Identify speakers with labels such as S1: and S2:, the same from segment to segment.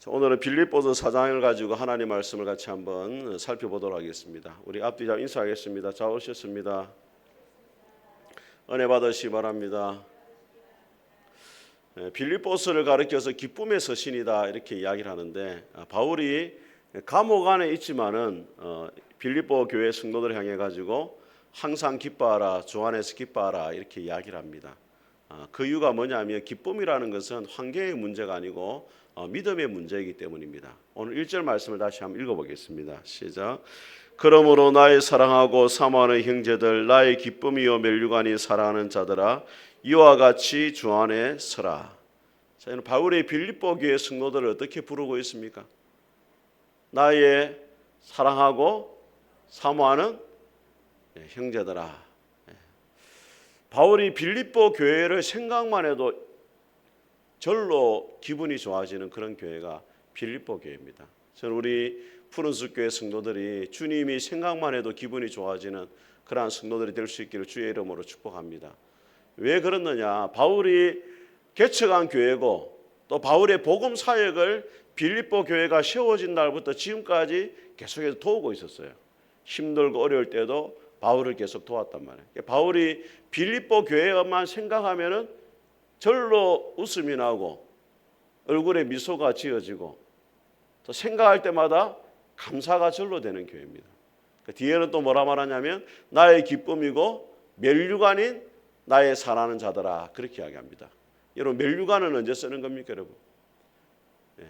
S1: 자, 오늘은 빌립보서 4장을 가지고 하나님 말씀을 같이 한번 살펴보도록 하겠습니다. 우리 앞뒤 자 인사하겠습니다. 자 오셨습니다. 은혜 받으시 기 바랍니다. 예, 빌립보서를 가리켜서 기쁨의 서신이다 이렇게 이야기를 하는데 아, 바울이 감옥 안에 있지만은 어, 빌립보 교회 성도들 향해 가지고 항상 기뻐하라 주 안에서 기뻐하라 이렇게 이야기를 합니다. 아, 그 이유가 뭐냐면 기쁨이라는 것은 환경의 문제가 아니고 어, 믿음의 문제이기 때문입니다. 오늘 1절 말씀을 다시 한번 읽어보겠습니다. 시작. 그러므로 나의 사랑하고 사모하는 형제들 나의 기쁨이요 멸류관이 사랑하는 자들아 이와 같이 주 안에 서라. 자, 이는 바울의 빌립보 교회 성도들을 어떻게 부르고 있습니까? 나의 사랑하고 사모하는 예, 형제들아. 예. 바울이 빌립보 교회를 생각만 해도 절로 기분이 좋아지는 그런 교회가 빌립보 교회입니다. 저는 우리 푸른숲 교회 성도들이 주님이 생각만 해도 기분이 좋아지는 그러한 성도들이 될 수 있기를 주의 이름으로 축복합니다. 왜 그렇느냐? 바울이 개척한 교회고 또 바울의 복음 사역을 빌립보 교회가 세워진 날부터 지금까지 계속해서 도우고 있었어요. 힘들고 어려울 때도 바울을 계속 도왔단 말이에요. 바울이 빌립보 교회만 생각하면은 절로 웃음이 나고 얼굴에 미소가 지어지고 또 생각할 때마다 감사가 절로 되는 교회입니다. 그 뒤에는 또 뭐라 말하냐면 나의 기쁨이고 멸류관인 나의 사랑하는 자들아 그렇게 이야기합니다. 여러분 멸류관은 언제 쓰는 겁니까, 여러분? 예.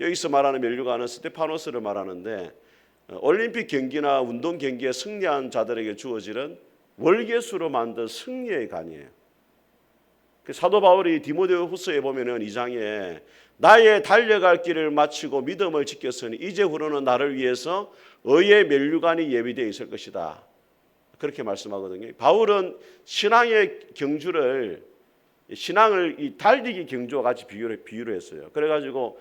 S1: 여기서 말하는 멸류관은 스테파노스를 말하는데 어, 올림픽 경기나 운동 경기에 승리한 자들에게 주어지는 월계수로 만든 승리의 간이에요. 그 사도 바울이 디모데후 후서에 보면은 이 장에 나의 달려갈 길을 마치고 믿음을 지켰으니 이제후로는 나를 위해서 의의 멸류관이 예비되어 있을 것이다. 그렇게 말씀하거든요. 바울은 신앙의 경주를 신앙을 이 달리기 경주와 같이 비유를 비유를 했어요. 그래가지고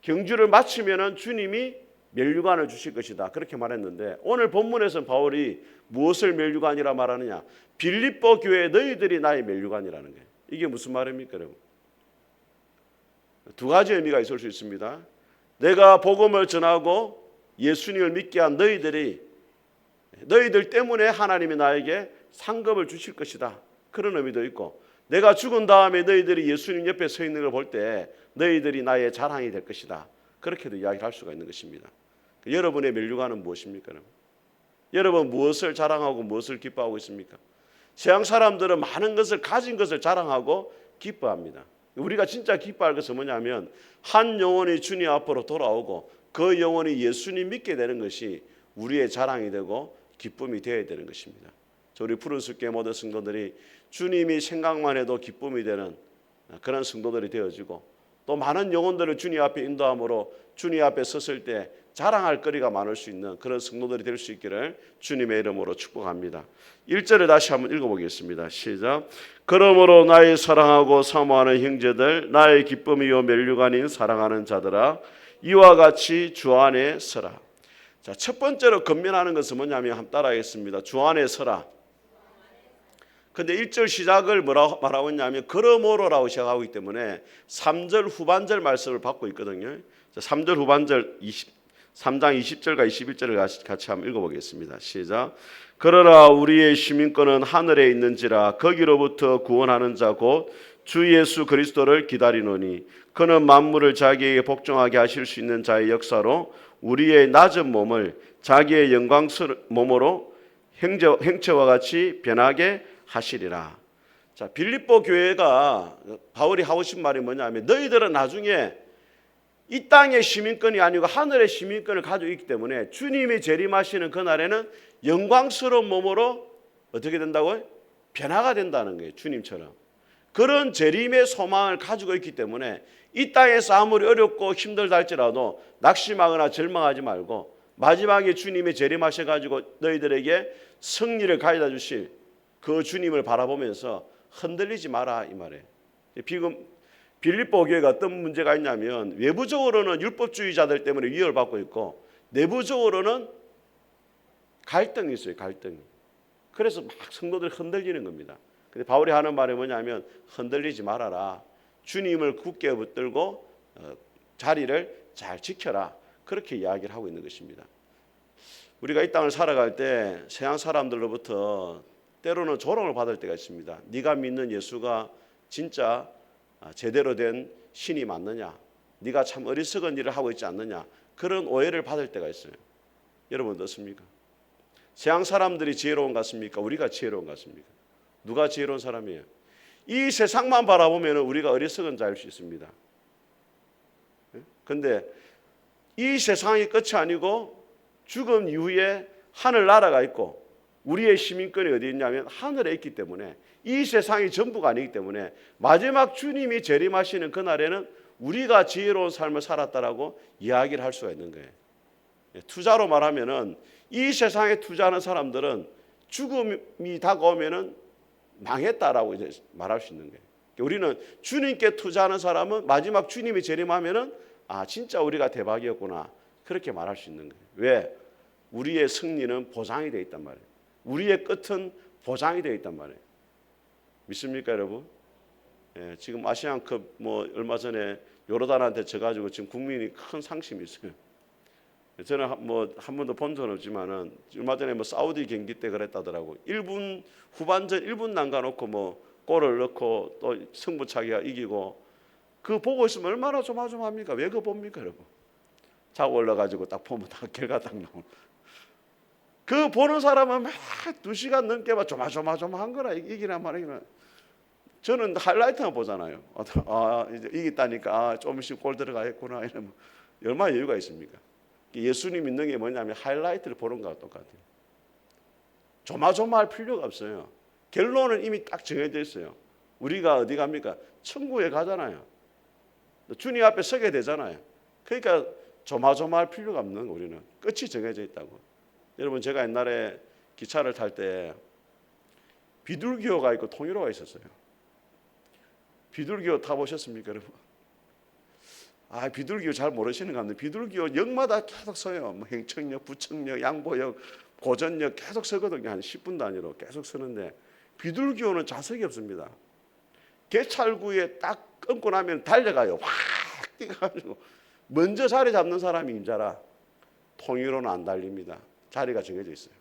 S1: 경주를 마치면은 주님이 멸류관을 주실 것이다. 그렇게 말했는데 오늘 본문에서는 바울이 무엇을 멸류관이라 말하느냐? 빌립보 교회 너희들이 나의 멸류관이라는 거예요. 이게 무슨 말입니까, 여러분? 두 가지 의미가 있을 수 있습니다. 내가 복음을 전하고 예수님을 믿게 한 너희들이 너희들 때문에 하나님이 나에게 상급을 주실 것이다. 그런 의미도 있고 내가 죽은 다음에 너희들이 예수님 옆에 서 있는 걸 볼 때 너희들이 나의 자랑이 될 것이다. 그렇게도 이야기할 수가 있는 것입니다. 여러분의 멸류관은 무엇입니까? 여러분 무엇을 자랑하고 무엇을 기뻐하고 있습니까? 세상 사람들은 많은 것을 가진 것을 자랑하고 기뻐합니다. 우리가 진짜 기뻐할 것은 뭐냐면 한 영혼이 주님 앞으로 돌아오고 그 영혼이 예수님 믿게 되는 것이 우리의 자랑이 되고 기쁨이 되어야 되는 것입니다. 저 우리 푸른 숲계 모든 성도들이 주님이 생각만 해도 기쁨이 되는 그런 성도들이 되어지고 또 많은 영혼들을 주님 앞에 인도함으로 주님 앞에 섰을 때 자랑할 거리가 많을 수 있는 그런 성도들이 될 수 있기를 주님의 이름으로 축복합니다. 1절을 다시 한번 읽어보겠습니다. 시작. 그러므로 나의 사랑하고 사모하는 형제들 나의 기쁨이요 멸류관인 사랑하는 자들아 이와 같이 주 안에 서라. 자, 첫 번째로 건면하는 것은 뭐냐면 한번 따라하겠습니다. 주 안에 서라. 근데 1절 시작을 뭐라고 말하고 있냐면 그러므로라고 시작하고 있기 때문에 3절 후반절 말씀을 받고 있거든요. 자, 3절 후반절 20, 3장 20절과 21절을 같이 한번 읽어보겠습니다. 시작. 그러나 우리의 시민권은 하늘에 있는지라 거기로부터 구원하는 자 곧 주 예수 그리스도를 기다리노니 그는 만물을 자기에게 복종하게 하실 수 있는 자의 역사로 우리의 낮은 몸을 자기의 영광스러운 몸으로 행제, 행체와 같이 변하게 하시리라. 자, 빌립보 교회가 바울이 하고 싶은 말이 뭐냐면 너희들은 나중에 이 땅의 시민권이 아니고 하늘의 시민권을 가지고 있기 때문에 주님이 재림하시는 그날에는 영광스러운 몸으로 어떻게 된다고요? 변화가 된다는 거예요. 주님처럼. 그런 재림의 소망을 가지고 있기 때문에 이 땅에서 아무리 어렵고 힘들다 할지라도 낙심하거나 절망하지 말고 마지막에 주님이 재림하셔 가지고 너희들에게 승리를 가져다 주실 그 주님을 바라보면서 흔들리지 마라 이 말이에요. 지금 빌립보 교회가 어떤 문제가 있냐면 외부적으로는 율법주의자들 때문에 위협을 받고 있고 내부적으로는 갈등이 있어요. 갈등이. 그래서 막 성도들이 흔들리는 겁니다. 근데 바울이 하는 말이 뭐냐면 흔들리지 말아라. 주님을 굳게 붙들고 어, 자리를 잘 지켜라. 그렇게 이야기를 하고 있는 것입니다. 우리가 이 땅을 살아갈 때 세상 사람들로부터 때로는 조롱을 받을 때가 있습니다. 네가 믿는 예수가 진짜 아, 제대로 된 신이 맞느냐? 네가 참 어리석은 일을 하고 있지 않느냐? 그런 오해를 받을 때가 있어요. 여러분 어떻습니까? 세상 사람들이 지혜로운 것 같습니까? 우리가 지혜로운 것 같습니까? 누가 지혜로운 사람이에요? 이 세상만 바라보면 우리가 어리석은 자일 수 있습니다. 그런데 이 세상이 끝이 아니고 죽음 이후에 하늘 나라가 있고 우리의 시민권이 어디 있냐면 하늘에 있기 때문에 이 세상이 전부가 아니기 때문에 마지막 주님이 재림하시는 그날에는 우리가 지혜로운 삶을 살았다라고 이야기를 할 수가 있는 거예요. 예, 투자로 말하면은 이 세상에 투자하는 사람들은 죽음이 다가오면은 망했다라고 이제 말할 수 있는 거예요. 우리는 주님께 투자하는 사람은 마지막 주님이 재림하면은 아 진짜 우리가 대박이었구나 그렇게 말할 수 있는 거예요. 왜? 우리의 승리는 보장이 되어 있단 말이에요. 우리의 끝은 보장이 되어 있단 말이에요. 믿습니까, 여러분? 예, 지금 아시안컵 뭐 얼마 전에 요르단한테 져가지고 지금 국민이 큰 상심이 있어요. 저는 뭐한 번도 본 적은 없지만은 얼마 전에 뭐 사우디 경기 때 그랬다더라고. 1분 후반전 1분 남가놓고 뭐 골을 넣고 또 승부차기가 이기고 그 보고 있으면 얼마나 조마조마합니까? 왜 그거 봅니까, 여러분? 자고 올라가지고 딱 보면 다 결과 딱 나오는. 그 보는 사람은 막두 시간 넘게 막 조마조마조마한 거라 이기나 말이나. 저는 하이라이트만 보잖아요. 아 이제 이겼다니까 아, 조금씩 골 들어가겠구나 이러면 얼마나 여유가 있습니까? 예수님 믿는 게 뭐냐면 하이라이트를 보는 거와 똑같아요. 조마조마할 필요가 없어요. 결론은 이미 딱 정해져 있어요. 우리가 어디 갑니까? 천국에 가잖아요. 주님 앞에 서게 되잖아요. 그러니까 조마조마할 필요가 없는 거 우리는 끝이 정해져 있다고. 여러분 제가 옛날에 기차를 탈 때 비둘기호가 있고 통일호가 있었어요. 비둘기호 타보셨습니까, 여러분? 아, 비둘기호 잘 모르시는 것 같은데 비둘기호 역마다 계속 서요. 뭐 행청역, 부청역, 양보역, 고전역 계속 서거든요. 한 10분 단위로 계속 서는데 비둘기호는 좌석이 없습니다. 개찰구에 딱 끊고 나면 달려가요. 확 뛰어가지고 먼저 자리 잡는 사람이 임자라 통일호는 안 달립니다. 자리가 정해져 있어요.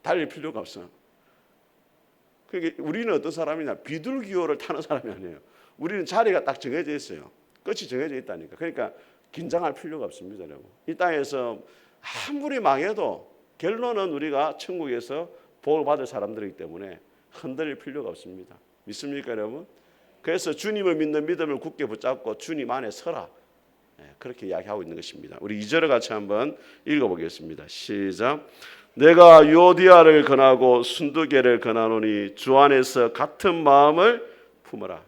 S1: 달릴 필요가 없어. 그러니까 우리는 어떤 사람이냐 비둘기호를 타는 사람이 아니에요. 우리는 자리가 딱 정해져 있어요. 끝이 정해져 있다니까. 그러니까 긴장할 필요가 없습니다, 여러분. 이 땅에서 아무리 망해도 결론은 우리가 천국에서 복을 받을 사람들이기 때문에 흔들릴 필요가 없습니다. 믿습니까, 여러분? 그래서 주님을 믿는 믿음을 굳게 붙잡고 주님 안에 서라. 네, 그렇게 이야기하고 있는 것입니다. 우리 2절을 같이 한번 읽어보겠습니다. 시작. 내가 요디아를 권하고 순두개를 권하노니 주 안에서 같은 마음을 품어라.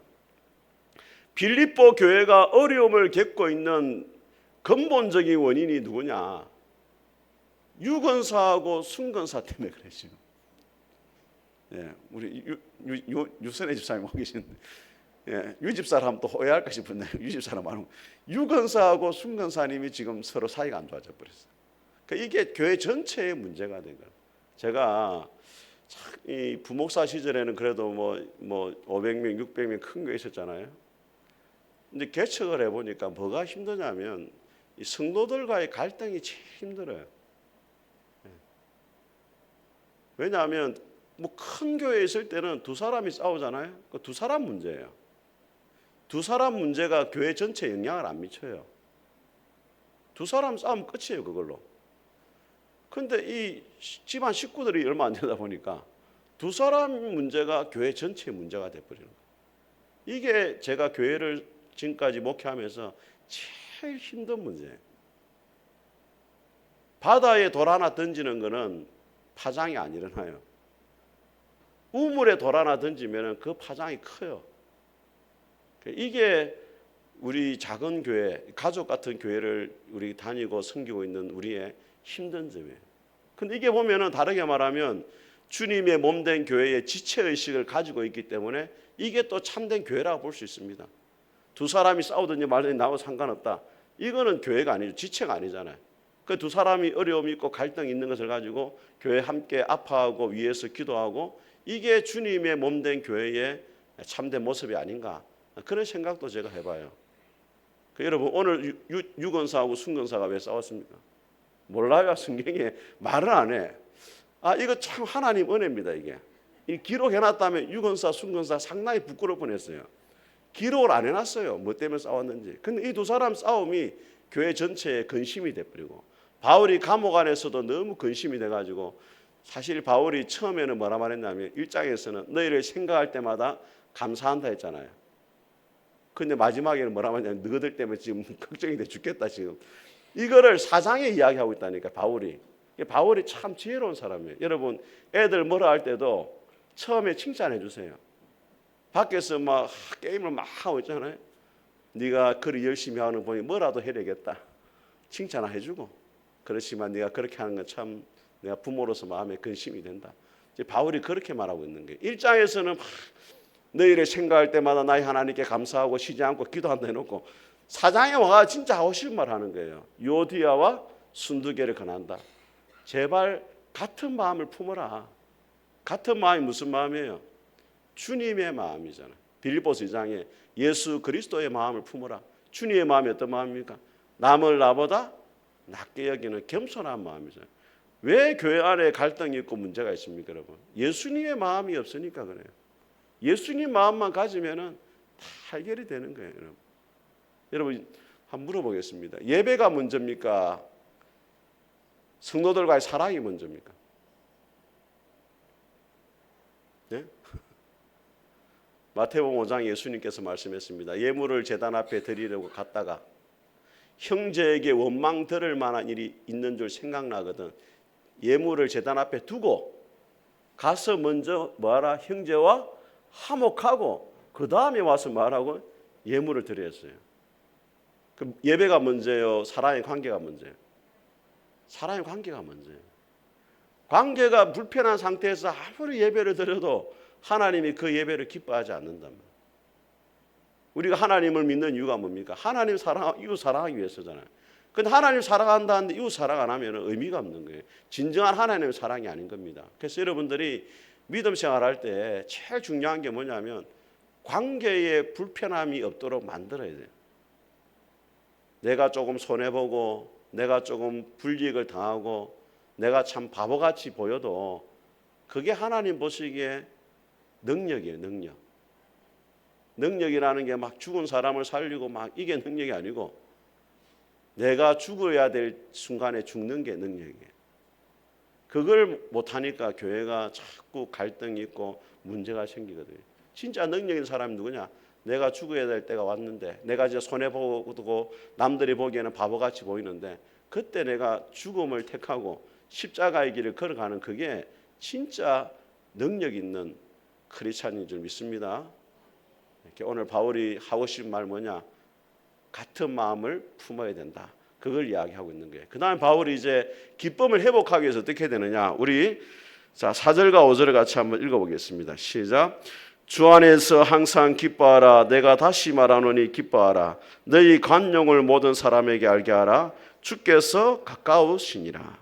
S1: 빌립보 교회가 어려움을 겪고 있는 근본적인 원인이 누구냐? 유건사하고 순건사 때문에 그래 지금. 예, 우리 유, 유, 유, 유선의 집사님 하고 계시는데 예, 유집사를 하면 또 오해할까 싶은데 유집사를 말하면 유건사하고 순건사님이 지금 서로 사이가 안 좋아져 버렸어. 그러니까 이게 교회 전체의 문제가 된 거예요. 제가 이 부목사 시절에는 그래도 뭐뭐 500명, 600명 큰 거 있었잖아요. 근데 개척을 해 보니까 뭐가 힘드냐면 이 성도들과의 갈등이 제일 힘들어요. 예. 왜냐하면 뭐 큰 교회에 있을 때는 두 사람이 싸우잖아요. 그 두 사람 문제예요. 두 사람 문제가 교회 전체에 영향을 안 미쳐요. 두 사람 싸움 끝이에요, 그걸로. 근데 이 집안 식구들이 얼마 안 되다 보니까 두 사람 문제가 교회 전체의 문제가 돼버리는 거예요. 이게 제가 교회를 지금까지 목회하면서 제일 힘든 문제예요. 바다에 돌 하나 던지는 거는 파장이 안 일어나요. 우물에 돌 하나 던지면 그 파장이 커요. 이게 우리 작은 교회, 가족 같은 교회를 우리 다니고 섬기고 있는 우리의 힘든 점이에요. 근데 이게 보면은 다르게 말하면 주님의 몸 된 교회의 지체 의식을 가지고 있기 때문에 이게 또 참된 교회라고 볼 수 있습니다. 두 사람이 싸우든지 말든지 나하고 상관없다. 이거는 교회가 아니죠. 지체가 아니잖아요. 그 두 사람이 어려움이 있고 갈등이 있는 것을 가지고 교회 함께 아파하고 위에서 기도하고 이게 주님의 몸 된 교회의 참된 모습이 아닌가 그런 생각도 제가 해봐요. 그 여러분 오늘 유- 유- 유건사하고 순건사가 왜 싸웠습니까? 몰라요. 성경에 말을 안 해. 아 이거 참 하나님 은혜입니다 이게. 이 기록해놨다면 유건사, 순건사 상당히 부끄러울 뻔했어요. 기록을 안 해놨어요. 뭐 때문에 싸웠는지. 근데 이 두 사람 싸움이 교회 전체에 근심이 돼버리고 바울이 감옥 안에서도 너무 근심이 돼가지고 사실 바울이 처음에는 뭐라 말했냐면 일장에서는 너희를 생각할 때마다 감사한다 했잖아요. 근데 마지막에는 뭐라 말했냐면 너희들 때문에 지금 걱정이 돼 죽겠다 지금. 이거를 사장에 이야기하고 있다니까 바울이. 바울이 참 지혜로운 사람이에요. 여러분 애들 뭐라 할 때도 처음에 칭찬해 주세요. 밖에서 막 게임을 막 하고 있잖아요. 네가 그리 열심히 하는 거 보니 뭐라도 해야겠다. 칭찬을 해주고 그렇지만 네가 그렇게 하는 건 참 내가 부모로서 마음에 근심이 된다. 이제 바울이 그렇게 말하고 있는 거예요. 일장에서는 막 너희를 생각할 때마다 나의 하나님께 감사하고 쉬지 않고 기도한다 해놓고 사장에 와가 진짜 하고 싶은 말 하는 거예요. 요디아와 순두개를 권한다. 제발 같은 마음을 품어라. 같은 마음이 무슨 마음이에요? 주님의 마음이잖아. 빌립보스 2장에 예수 그리스도의 마음을 품어라. 주님의 마음이 어떤 마음입니까? 남을 나보다 낮게 여기는 겸손한 마음이잖아요. 왜 교회 안에 갈등이 있고 문제가 있습니까, 여러분? 예수님의 마음이 없으니까 그래요. 예수님 마음만 가지면은 다 해결이 되는 거예요, 여러분. 여러분 한번 물어보겠습니다. 예배가 먼저입니까? 성도들과의 사랑이 먼저입니까? 네? 마태복음 5장 예수님께서 말씀했습니다. 예물을 제단 앞에 드리려고 갔다가 형제에게 원망 들을 만한 일이 있는 줄 생각나거든. 예물을 제단 앞에 두고 가서 먼저 뭐하라 형제와 화목하고 그 다음에 와서 말하고 예물을 드렸어요. 그 예배가 먼저예요. 사랑의 관계가 먼저예요. 사랑의 관계가 먼저예요. 관계가 불편한 상태에서 아무리 예배를 드려도 하나님이 그 예배를 기뻐하지 말이에요. 우리가 하나님을 믿는 이유가 뭡니까? 하나님 사랑, 이웃 사랑하기 위해서잖아요. 근데 하나님 사랑한다는데 이웃 사랑 안 하면 의미가 없는 거예요. 진정한 하나님의 사랑이 아닌 겁니다. 그래서 여러분들이 믿음 생활할 때 제일 중요한 게 뭐냐면 관계에 불편함이 없도록 만들어야 돼요. 내가 조금 손해보고 내가 조금 불이익을 당하고 내가 참 바보같이 보여도 그게 하나님 보시기에 능력이에요, 능력. 능력이라는 게 막 죽은 사람을 살리고 막 이게 능력이 아니고 내가 죽어야 될 순간에 죽는 게 능력이에요. 그걸 못하니까 교회가 자꾸 갈등이 있고 문제가 생기거든요. 진짜 능력 있는 사람이 누구냐? 내가 죽어야 될 때가 왔는데 내가 이제 손해 보고 남들이 보기에는 바보같이 보이는데 그때 내가 죽음을 택하고 십자가의 길을 걸어가는 그게 진짜 능력 있는 크리스찬인 줄 믿습니다. 이렇게 오늘 바울이 하고 싶은 말 뭐냐? 같은 마음을 품어야 된다. 그걸 이야기하고 있는 거예요. 그다음에 바울이 이제 기쁨을 회복하기 위해서 어떻게 되느냐? 우리 자 4절과 5절을 같이 한번 읽어 보겠습니다. 시작. 주 안에서 항상 기뻐하라. 내가 다시 말하노니 기뻐하라. 너희 관용을 모든 사람에게 알게 하라. 주께서 가까우시니라.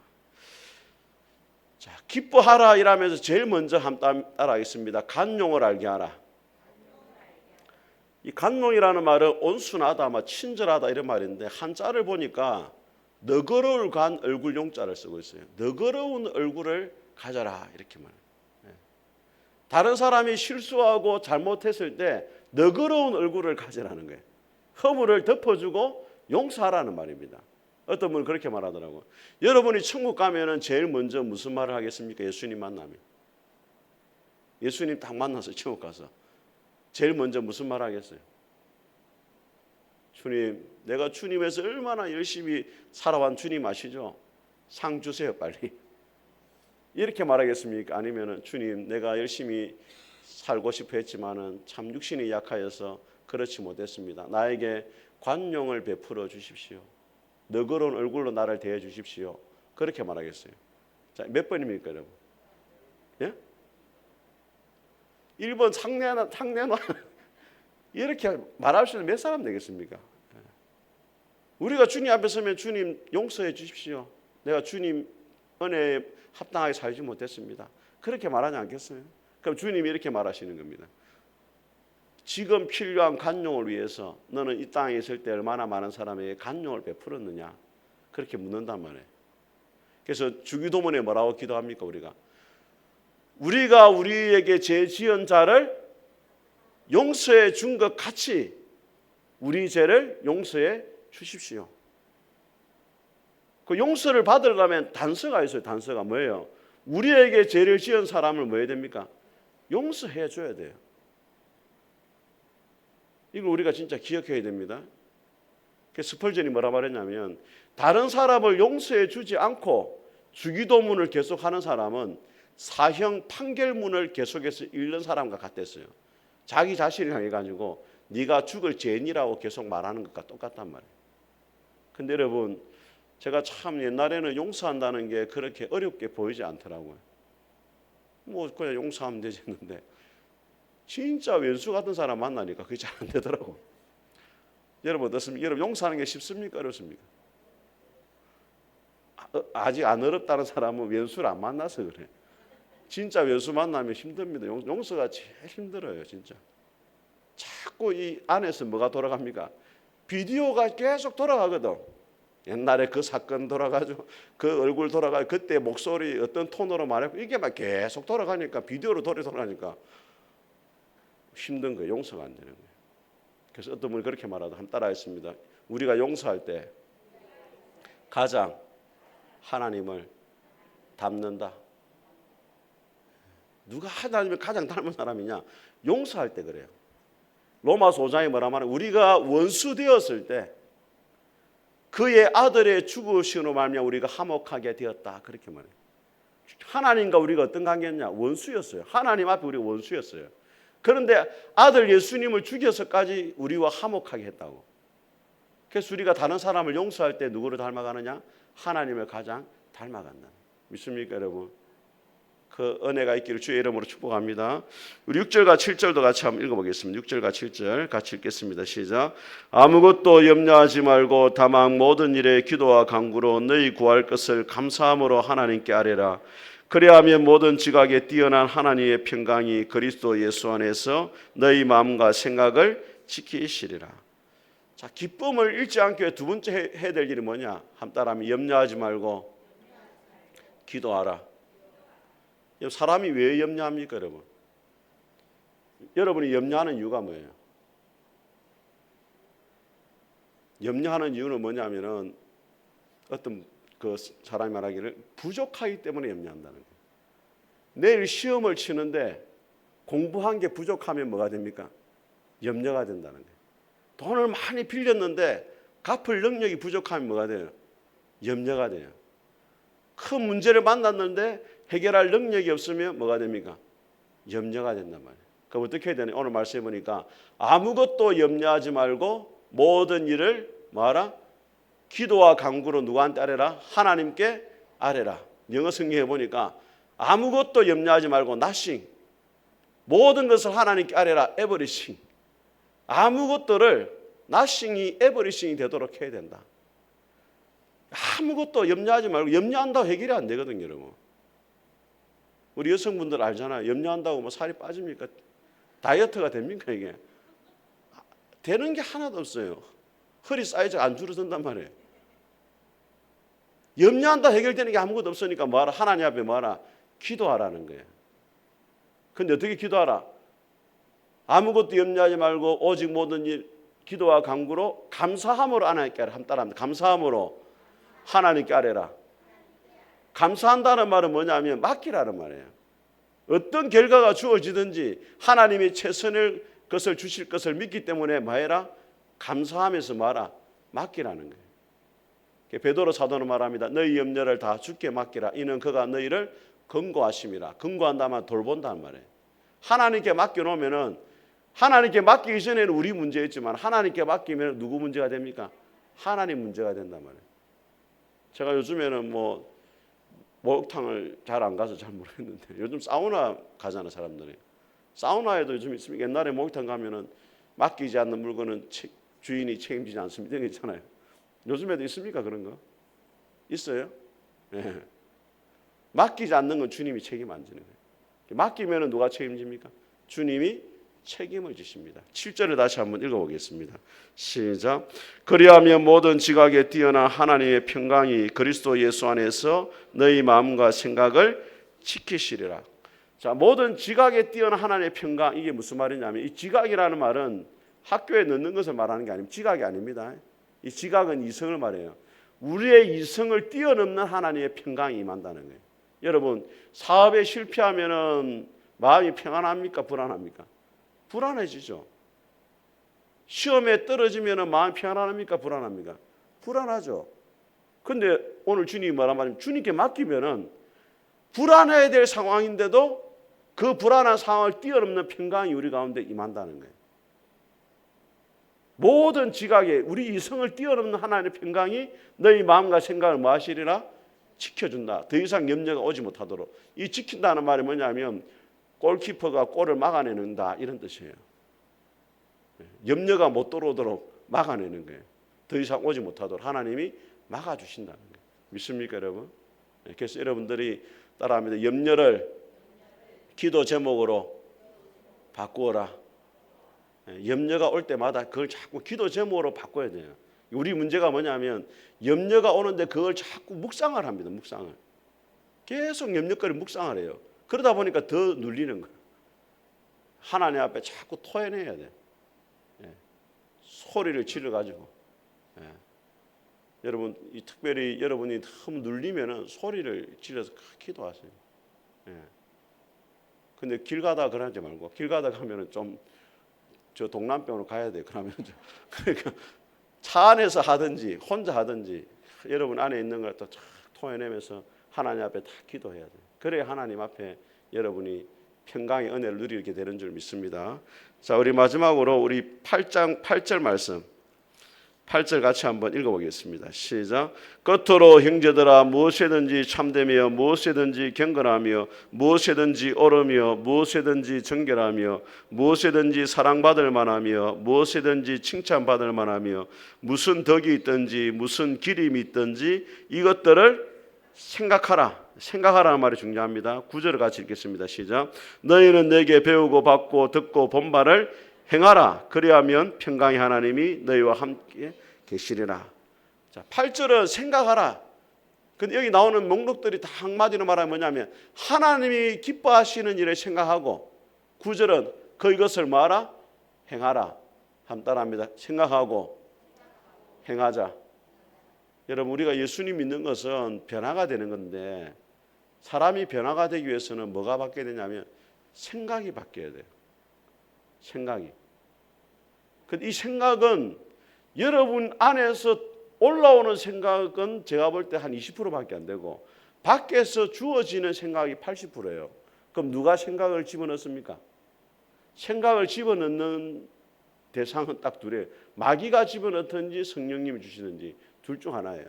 S1: 자, 기뻐하라 이라면서 제일 먼저 한 따라하겠습니다. 간용을 알게 하라. 이 간용이라는 말은 온순하다, 막 친절하다 이런 말인데 한자를 보니까 너그러울 간 얼굴 용자를 쓰고 있어요. 너그러운 얼굴을 가져라 이렇게 말. 다른 사람이 실수하고 잘못했을 때 너그러운 얼굴을 가지라는 거예요. 허물을 덮어주고 용서하라는 말입니다. 어떤 분은 그렇게 말하더라고. 여러분이 천국 가면은 제일 먼저 무슨 말을 하겠습니까? 예수님 만나면. 예수님 딱 만나서 천국 가서 제일 먼저 무슨 말 하겠어요? 주님, 내가 주님에서 얼마나 열심히 살아온 주님 아시죠? 상 주세요, 빨리. 이렇게 말하겠습니까? 아니면은 주님, 내가 열심히 살고 싶어 했지만은 참 육신이 약하여서 그렇지 못했습니다. 나에게 관용을 베풀어 주십시오. 너그러운 얼굴로 나를 대해 주십시오. 그렇게 말하겠어요. 자, 몇 번입니까, 여러분? 예? 1번 상내나 상내나 이렇게 말할 수 있는 몇 사람 되겠습니까? 예. 우리가 주님 앞에 서면 주님 용서해 주십시오. 내가 주님 은혜에 합당하게 살지 못했습니다. 그렇게 말하지 않겠어요? 그럼 주님이 이렇게 말하시는 겁니다. 지금 필요한 간용을 위해서 너는 이 땅에 있을 때 얼마나 많은 사람에게 간용을 베풀었느냐 그렇게 묻는단 말이에요. 그래서 주기도문에 뭐라고 기도합니까 우리가? 우리가 우리에게 죄 지은 자를 용서해 준 것 같이 우리 죄를 용서해 주십시오. 그 용서를 받으려면 단서가 있어요. 단서가 뭐예요? 우리에게 죄를 지은 사람을 뭐 해야 됩니까? 용서해 줘야 돼요. 이걸 우리가 진짜 기억해야 됩니다. 그 스펄전이 뭐라 말했냐면 다른 사람을 용서해 주지 않고 주기도문을 계속하는 사람은 사형 판결문을 계속해서 읽는 사람과 같았어요. 자기 자신을 향해 가지고 네가 죽을 죄인이라고 계속 말하는 것과 똑같단 말이에요. 근데 여러분 제가 참 옛날에는 용서한다는 게 그렇게 어렵게 보이지 않더라고요. 뭐 그냥 용서하면 되지 했는데 진짜 왼수 같은 사람 만나니까 그게 잘 안 되더라고. 여러분 어떻습니까? 여러분 용서하는 게 쉽습니까? 어렵습니까? 아, 어, 아직 안 어렵다는 사람은 왼수를 안 만나서 그래. 진짜 왼수 만나면 힘듭니다. 용- 용서가 제일 힘들어요, 진짜. 자꾸 이 안에서 뭐가 돌아갑니까? 비디오가 계속 돌아가거든. 옛날에 그 사건 돌아가죠. 그 얼굴 돌아가 그때 목소리 어떤 톤으로 말했고 이게 막 계속 돌아가니까 비디오로 돌이 돌아가니까 힘든 거예요. 용서가 안 되는 거예요. 그래서 어떤 분이 그렇게 말하다 한 따라했습니다. 우리가 용서할 때 가장 하나님을 닮는다. 누가 하나님을 가장 닮은 사람이냐? 용서할 때 그래요. 로마서 5장에 뭐라 말하면 우리가 원수 되었을 때 그의 아들의 죽으심으로 말미암아 우리가 화목하게 되었다. 그렇게 말해요. 하나님과 우리가 어떤 관계였냐? 원수였어요. 하나님 앞에 우리가 원수였어요. 그런데 아들 예수님을 죽여서까지 우리와 화목하게 했다고. 그래서 우리가 다른 사람을 용서할 때 누구를 닮아가느냐? 하나님을 가장 닮아간다. 믿습니까, 여러분? 그 은혜가 있기를 주의 이름으로 축복합니다. 우리 6절과 7절도 같이 한번 읽어보겠습니다. 6절과 7절 같이 읽겠습니다. 시작. 아무것도 염려하지 말고 다만 모든 일에 기도와 간구로 너희 구할 것을 감사함으로 하나님께 아뢰라. 그리하면 모든 지각에 뛰어난 하나님의 평강이 그리스도 예수 안에서 너희 마음과 생각을 지키시리라. 자, 기쁨을 잃지 않기 위해 두 번째 해- 해야 될 일이 뭐냐? 한 따라하면 염려하지 말고 기도하라. 사람이 왜 염려합니까, 여러분? 여러분이 염려하는 이유가 뭐예요? 염려하는 이유는 뭐냐면은 어떤 그 사람이 말하기를 부족하기 때문에 염려한다는 거예요. 내일 시험을 치는데 공부한 게 부족하면 뭐가 됩니까? 염려가 된다는 거예요. 돈을 많이 빌렸는데 갚을 능력이 부족하면 뭐가 돼요? 염려가 돼요. 큰 문제를 만났는데 해결할 능력이 없으면 뭐가 됩니까? 염려가 된단 말이에요. 그럼 어떻게 해야 되냐? 오늘 말씀해 보니까 아무것도 염려하지 말고 모든 일을 뭐하라? 기도와 간구로 누구한테 아뢰라? 하나님께 아뢰라. 영어 성경에 보니까 아무것도 염려하지 말고 nothing. 모든 것을 하나님께 아뢰라. everything. 아무것도를 nothing이 everything이 되도록 해야 된다. 아무것도 염려하지 말고 염려한다고 해결이 안 되거든요, 여러분. 우리 여성분들 알잖아요. 염려한다고 뭐 살이 빠집니까? 다이어트가 됩니까 이게? 되는 게 하나도 없어요. 허리 사이즈가 안 줄어든단 말이에요. 염려한다 해결되는 게 아무것도 없으니까 뭐하라? 하나님 앞에 뭐하라? 기도하라는 거예요. 근데 어떻게 기도하라? 아무것도 염려하지 말고 오직 모든 일 기도와 간구로 감사함으로 하나님께 따라합니다. 감사함으로 하나님께 아뢰라. 감사한다는 말은 뭐냐면 맡기라는 말이에요. 어떤 결과가 주어지든지 하나님이 최선을 것을 주실 것을 믿기 때문에 뭐해라? 감사하면서 말아 맡기라는 거예요. 베드로 사도는 말합니다. 너희 염려를 다 주께 맡기라. 이는 그가 너희를 근고하심이라. 근고한다면 돌본다는 말이에요. 하나님께 맡겨놓으면은 하나님께 맡기기 전에는 우리 문제였지만 하나님께 맡기면 누구 문제가 됩니까? 하나님 문제가 된단 말이에요. 제가 요즘에는 뭐 목욕탕을 잘 안 가서 잘 모르겠는데 요즘 사우나 가잖아 사람들이. 사우나에도 요즘 있습니까? 옛날에 목욕탕 가면은 맡기지 않는 물건은 체- 주인이 책임지지 않습니다. 이런 거 있잖아요. 요즘에도 있습니까 그런 거? 있어요? 예. 맡기지 않는 건 주님이 책임 안 지는 거예요. 맡기면은 누가 책임집니까? 주님이 책임을 지십니다. 7절을 다시 한번 읽어보겠습니다. 시작. 그리하면 모든 지각에 뛰어난 하나님의 평강이 그리스도 예수 안에서 너희 마음과 생각을 지키시리라. 자, 모든 지각에 뛰어난 하나님의 평강 이게 무슨 말이냐면 이 지각이라는 말은 학교에 넣는 것을 말하는 게 아니고 지각이 아닙니다. 이 지각은 이성을 말해요. 우리의 이성을 뛰어넘는 하나님의 평강이 임한다는 거예요. 여러분 사업에 실패하면은 마음이 평안합니까 불안합니까? 불안해지죠. 시험에 떨어지면은 마음이 평안합니까 불안합니까? 불안하죠. 근데 오늘 주님이 말하면 주님께 맡기면은 불안해야 될 상황인데도 그 불안한 상황을 뛰어넘는 평강이 우리 가운데 임한다는 거예요. 모든 지각에 우리 이성을 뛰어넘는 하나님의 평강이 너희 마음과 생각을 마시리라 지켜준다. 더 이상 염려가 오지 못하도록. 이 지킨다는 말이 뭐냐면 골키퍼가 골을 막아내는다 이런 뜻이에요. 염려가 못 들어오도록 막아내는 거예요. 더 이상 오지 못하도록 하나님이 막아주신다는 거예요. 믿습니까 여러분? 그래서 여러분들이 따라합니다. 염려를 기도 제목으로 바꾸어라. 염려가 올 때마다 그걸 자꾸 기도 제목으로 바꿔야 돼요. 우리 문제가 뭐냐면 염려가 오는데 그걸 자꾸 묵상을 합니다. 묵상을. 계속 염려거리 묵상을 해요. 그러다 보니까 더 눌리는 거예요. 하나님 앞에 자꾸 토해내야 돼. 예. 소리를 질러 가지고. 예. 여러분 이 특별히 여러분이 너무 눌리면은 소리를 질러서 기도하세요. 예. 근데 길 가다 그러지 말고 길 가다 가면은 좀 저 동남병으로 가야 돼. 그러면 그러니까 차 안에서 하든지 혼자 하든지 여러분 안에 있는 걸또 토해내면서 하나님 앞에 다 기도해야 돼. 그래야 하나님 앞에 여러분이 평강의 은혜를 누리게 되는 줄 믿습니다. 자, 우리 마지막으로 우리 8장 8절 말씀 8절 같이 한번 읽어보겠습니다. 시작. 겉으로 형제들아 무엇이든지 참되며 무엇이든지 경건하며 무엇이든지 옳으며 무엇이든지 정결하며 무엇이든지 사랑받을 만하며 무엇이든지 칭찬받을 만하며 무슨 덕이 있든지 무슨 기림이 있든지 이것들을 생각하라. 생각하라는 말이 중요합니다. 구절을 같이 읽겠습니다. 시작. 너희는 내게 배우고 받고 듣고 본 바를 행하라. 그리하면 평강의 하나님이 너희와 함께 계시리라. 자, 8절은 생각하라. 근데 여기 나오는 목록들이 다 한마디로 말하면 뭐냐면 하나님이 기뻐하시는 일을 생각하고 9절은 그 이것을 뭐하라? 행하라. 함 따라합니다. 생각하고 행하자. 여러분 우리가 예수님 믿는 것은 변화가 되는 건데 사람이 변화가 되기 위해서는 뭐가 바뀌어야 되냐면 생각이 바뀌어야 돼요. 생각이. 근데 이 생각은 여러분 안에서 올라오는 생각은 제가 볼 때 한 20%밖에 안 되고 밖에서 주어지는 생각이 80%예요. 그럼 누가 생각을 집어넣습니까? 생각을 집어넣는 대상은 딱 둘이에요. 마귀가 집어넣든지 성령님이 주시든지 둘 중 하나예요.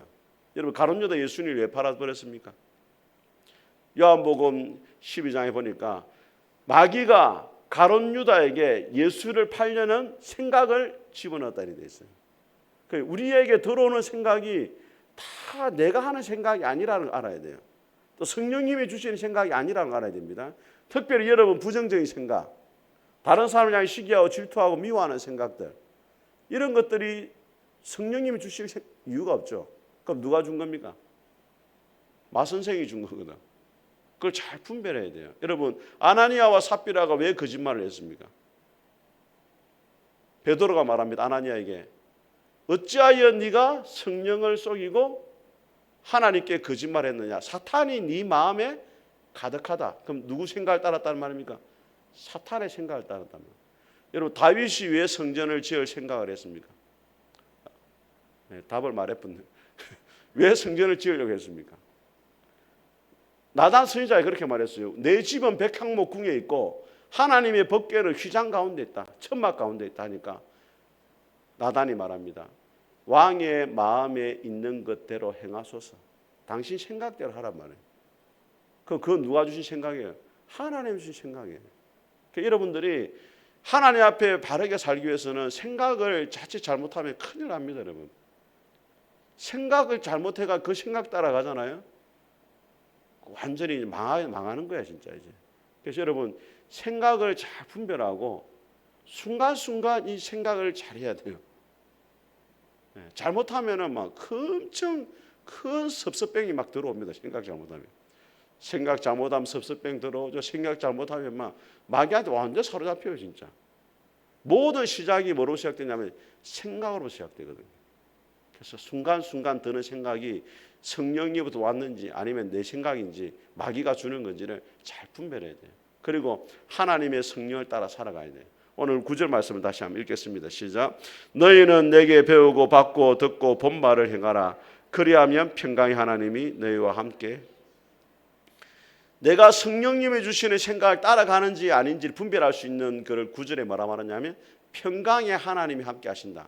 S1: 여러분 가론유다 예수님을 왜 팔아버렸습니까? 요한복음 12장에 보니까 마귀가 가론 유다에게 예수를 팔려는 생각을 집어넣었다니 돼 있어요. 그 우리에게 들어오는 생각이 다 내가 하는 생각이 아니라는 걸 알아야 돼요. 또 성령님이 주시는 생각이 아니라는 걸 알아야 됩니다. 특별히 여러분 부정적인 생각, 다른 사람을 향해 시기하고 질투하고 미워하는 생각들 이런 것들이 성령님이 주실 이유가 없죠. 그럼 누가 준 겁니까? 마 선생이 준 거거든. 그걸 잘 분별해야 돼요. 여러분 아나니아와 삽비라가 왜 거짓말을 했습니까? 베드로가 말합니다. 아나니아에게 어찌하여 네가 성령을 속이고 하나님께 거짓말했느냐? 사탄이 네 마음에 가득하다. 그럼 누구 생각을 따랐다는 말입니까? 사탄의 생각을 따랐단 말이에요. 여러분 다윗이 왜 성전을 지을 생각을 했습니까? 네, 답을 말해뿐네. 왜 성전을 지으려고 했습니까? 나단 선지자가 그렇게 말했어요. 내 집은 백향목 궁에 있고 하나님의 법궤는 휘장 가운데 있다. 천막 가운데 있다 하니까 나단이 말합니다. 왕의 마음에 있는 것대로 행하소서. 당신 생각대로 하란 말이에요. 그, 그 누가 주신 생각이에요? 하나님 주신 생각이에요. 그러니까 여러분들이 하나님 앞에 바르게 살기 위해서는 생각을 자칫 잘못하면 큰일 납니다, 여러분. 생각을 잘못해가 그 생각 따라가잖아요. 완전히 망하, 망하는 거야 진짜 이제. 그래서 여러분 생각을 잘 분별하고 순간순간 이 생각을 잘해야 돼요. 예, 잘못하면은 막 엄청 큰 섭섭병이 막 들어옵니다. 생각 잘못하면. 생각 잘못하면 섭섭병 들어오죠. 생각 잘못하면 막 마귀한테 완전 사로잡혀요, 진짜. 모든 시작이 뭐로 시작되냐면 생각으로 시작되거든요. 그래서 순간순간 드는 생각이 성령님부터 왔는지 아니면 내 생각인지 마귀가 주는 건지를 잘 분별해야 돼요. 그리고 하나님의 성령을 따라 살아가야 돼요. 오늘 구절 말씀을 다시 한번 읽겠습니다. 시작. 너희는 내게 배우고 받고 듣고 본 말을 행하라. 그리하면 평강의 하나님이 너희와 함께 내가 성령님이 주시는 생각을 따라가는지 아닌지를 분별할 수 있는 그를 구절에 뭐라 말하냐면 평강의 하나님이 함께 하신다.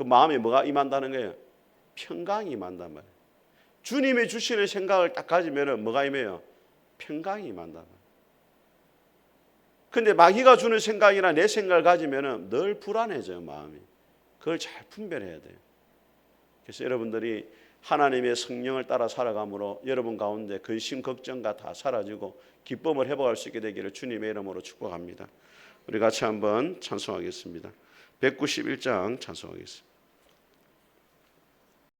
S1: 그 마음에 뭐가 임한다는 거예요? 평강이 임한단 말이에요. 주님이 주시는 생각을 딱 가지면은 뭐가 임해요? 평강이 임한단 말이에요. 근데 마귀가 주는 생각이나 내 생각을 가지면은 늘 불안해져요, 마음이. 그걸 잘 분별해야 돼요. 그래서 여러분들이 하나님의 성령을 따라 살아감으로 여러분 가운데 근심 걱정가 다 사라지고 기쁨을 회복할 수 있게 되기를 주님의 이름으로 축복합니다. 우리 같이 한번 찬송하겠습니다. 191장 찬송하겠습니다.